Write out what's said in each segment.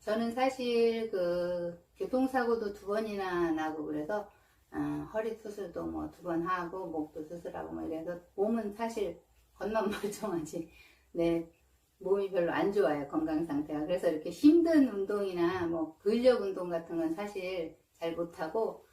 저는 사실 그 교통사고도 두 번이나 나고 그래서 어, 허리 수술도 뭐 두 번 하고 목도 수술하고 뭐 이래서 몸은 사실 겉만 멀쩡하지. 내 몸이 별로 안 좋아요 건강 상태가. 그래서 이렇게 힘든 운동이나 뭐 근력 운동 같은 건 사실 잘 못하고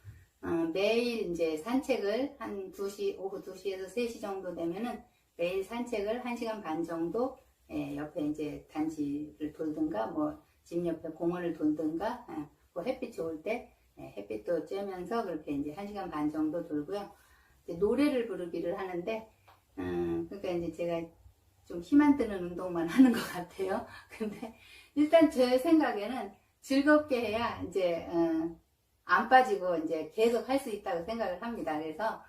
어, 매일 이제 산책을 한 2시 오후 2시에서 3시 정도 되면은 매일 산책을 1시간 반 정도 예, 옆에 이제 단지를 돌든가 뭐 집 옆에 공원을 돌든가 예, 뭐 햇빛 좋을 때 예, 햇빛도 쬐면서 그렇게 이제 1시간 반 정도 돌고요. 노래를 부르기를 하는데 음, 그러니까 이제 제가 좀 힘안 드는 운동만 하는 것 같아요. 근데 일단 제 생각에는 즐겁게 해야 이제 어, 안 빠지고 이제 계속 할 수 있다고 생각을 합니다. 그래서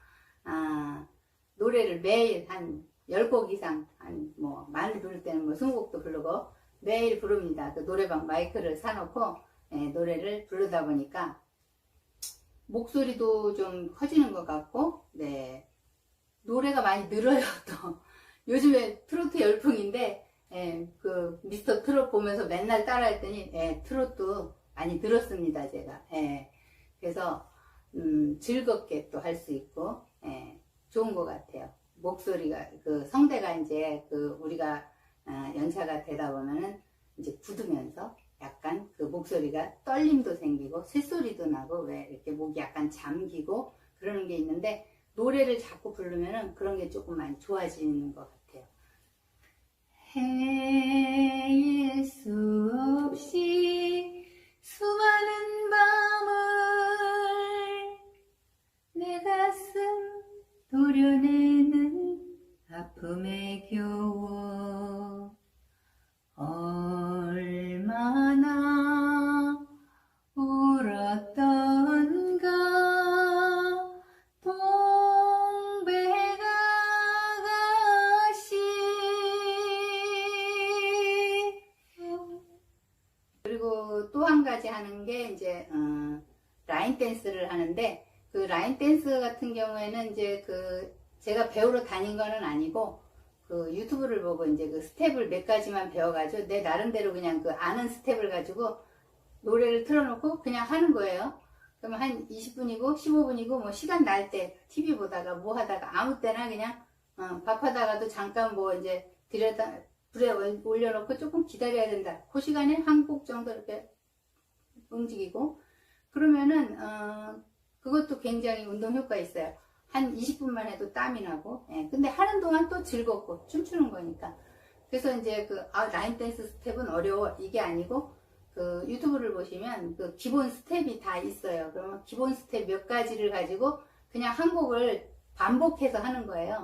아, 노래를 매일 한 10곡 이상 한뭐 많이 부를 때는 뭐 20곡도 부르고 매일 부릅니다. 그 노래방 마이크를 사놓고 예, 노래를 부르다 보니까 목소리도 좀 커지는 것 같고 네. 노래가 많이 늘어요 또. 요즘에 트로트 열풍인데 예, 그 미스터 트롯 보면서 맨날 따라했더니 예, 트롯도 많이 들었습니다 제가. 예, 그래서 음, 즐겁게 또 할 수 있고 예, 좋은 것 같아요 목소리가 그 성대가 이제 그 우리가 아, 연차가 되다 보면은 이제 굳으면서 약간 그 목소리가 떨림도 생기고 새소리도 나고 왜 이렇게 목이 약간 잠기고 그러는 게 있는데 노래를 자꾸 부르면은 그런 게 조금 많이 좋아지는 것 같아요. 헤일 수 없이 수많은 밤을 내 가슴 도려내는 아픔에 겨워 얼마나 울었던가. 동백아가씨 그리고 또 한 가지 하는 게 이제 어, 라인 댄스를 하는데 그 라인 댄스 같은 경우에는 이제 그 제가 배우러 다닌 거는 아니고 그 유튜브를 보고 이제 그 스텝을 몇 가지만 배워가지고 내 나름대로 그냥 그 아는 스텝을 가지고 노래를 틀어놓고 그냥 하는 거예요. 그러면 한 20분이고 15분이고 뭐 시간 날 때 TV 보다가 뭐 하다가 아무 때나 그냥 어, 밥하다가도 잠깐 뭐 이제 들여다 불에 올- 올려놓고 조금 기다려야 된다. 그 시간에 한 곡 정도 이렇게 움직이고 그러면은 어, 그것도 굉장히 운동 효과 있어요. 한 20분만 해도 땀이 나고, 예, 근데 하는 동안 또 즐겁고 춤추는 거니까. 그래서 이제 그 아, 라인 댄스 스텝은 어려워 이게 아니고 그 유튜브를 보시면 그 기본 스텝이 다 있어요. 그러면 기본 스텝 몇 가지를 가지고 그냥 한 곡을 반복해서 하는 거예요.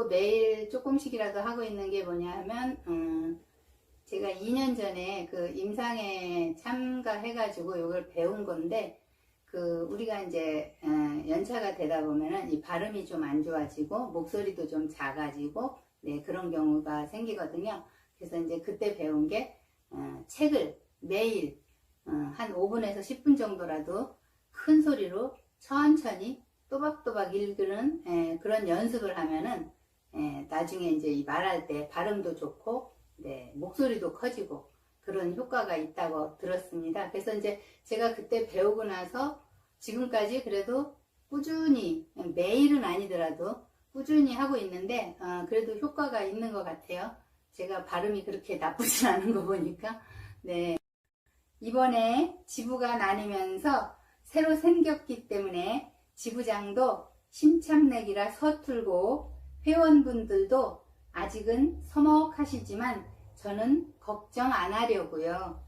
또 매일 조금씩이라도 하고 있는 게 뭐냐면 음, 제가 2년 전에 그 임상에 참가해가지고 이걸 배운 건데 그 우리가 이제 어, 연차가 되다 보면은 이 발음이 좀 안 좋아지고 목소리도 좀 작아지고 네 그런 경우가 생기거든요. 그래서 이제 그때 배운 게 어, 책을 매일 어, 한 5분에서 10분 정도라도 큰 소리로 천천히 또박또박 읽는 예, 그런 연습을 하면은 예, 나중에 이제 이 말할 때 발음도 좋고 네, 목소리도 커지고 그런 효과가 있다고 들었습니다. 그래서 이제 제가 그때 배우고 나서 지금까지 그래도 꾸준히 매일은 아니더라도 꾸준히 하고 있는데 어, 그래도 효과가 있는 것 같아요. 제가 발음이 그렇게 나쁘진 않은 거 보니까 네 이번에 지부가 나뉘면서 새로 생겼기 때문에 지부장도 신참내기라 서툴고 회원분들도 아직은 서먹하시지만 저는 걱정 안 하려고요.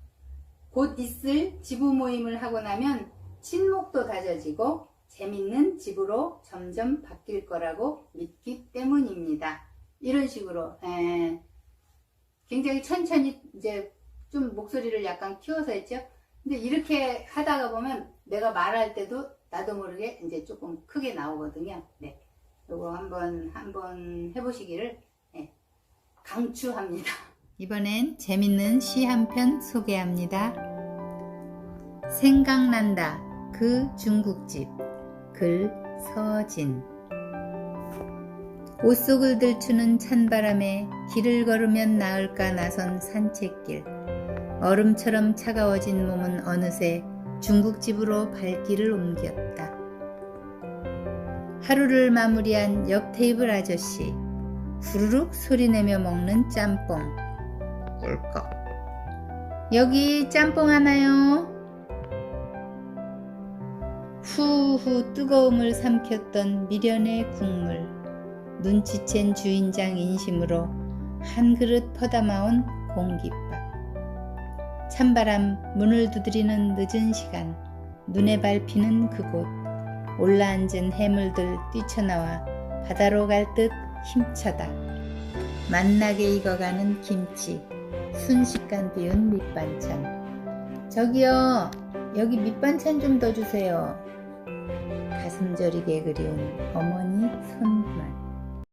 곧 있을 지부 모임을 하고 나면 친목도 다져지고 재밌는 집으로 점점 바뀔 거라고 믿기 때문입니다. 이런 식으로 에, 굉장히 천천히 이제 좀 목소리를 약간 키워서 했죠. 근데 이렇게 하다가 보면 내가 말할 때도 나도 모르게 이제 조금 크게 나오거든요. 네. 요거 한번 한번 해보시기를 네, 강추합니다. 이번엔 재밌는 시 한 편 소개합니다. 생각난다. 그 중국집. 글 서진. 옷 속을 들추는 찬바람에 길을 걸으면 나을까 나선 산책길. 얼음처럼 차가워진 몸은 어느새 중국집으로 발길을 옮겼다. 하루를 마무리한 옆 테이블 아저씨. 후루룩 소리내며 먹는 짬뽕. 꿀꺽. 여기 짬뽕 하나요? 후후 뜨거움을 삼켰던 미련의 국물. 눈치챈 주인장 인심으로 한 그릇 퍼담아온 공깃밥. 찬바람 문을 두드리는 늦은 시간. 눈에 밟히는 그곳. 올라앉은 해물들 뛰쳐나와 바다로 갈 듯 힘차다. 맛나게 익어가는 김치. 순식간 띄운 밑반찬. 저기요, 여기 밑반찬 좀 더 주세요. 가슴 저리게 그리운 어머니 손만.